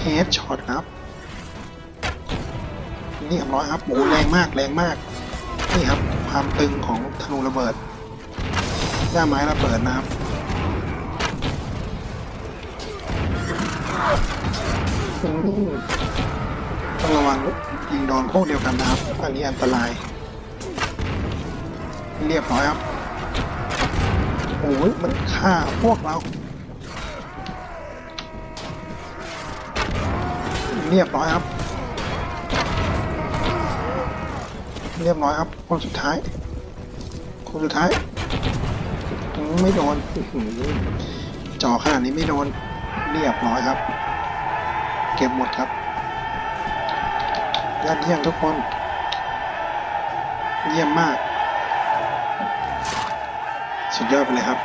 เฮดช็อตครับ นี่ร้อยครับโอ้แรงมากแรงมาก นี่ครับความตึงของธนูระเบิดย่าไม้ระเบิดนะครับต้องระวังยิงโดนพวกเดียวกันนะครับ อันนี้อันตราย เรียบร้อยครับโอ้ยมันฆ่าพวกเรา เรียบร้อยครับ เรียบร้อยครับคนสุดท้าย คนสุดท้ายอืมไม่โดนจ่อขนาดนี้ไม่โดน เรียบร้อยครับ เก็บหมดครับยอดเยี่ยมทุกคน เยี่ยมมาก สุดยอดไปเลยครับ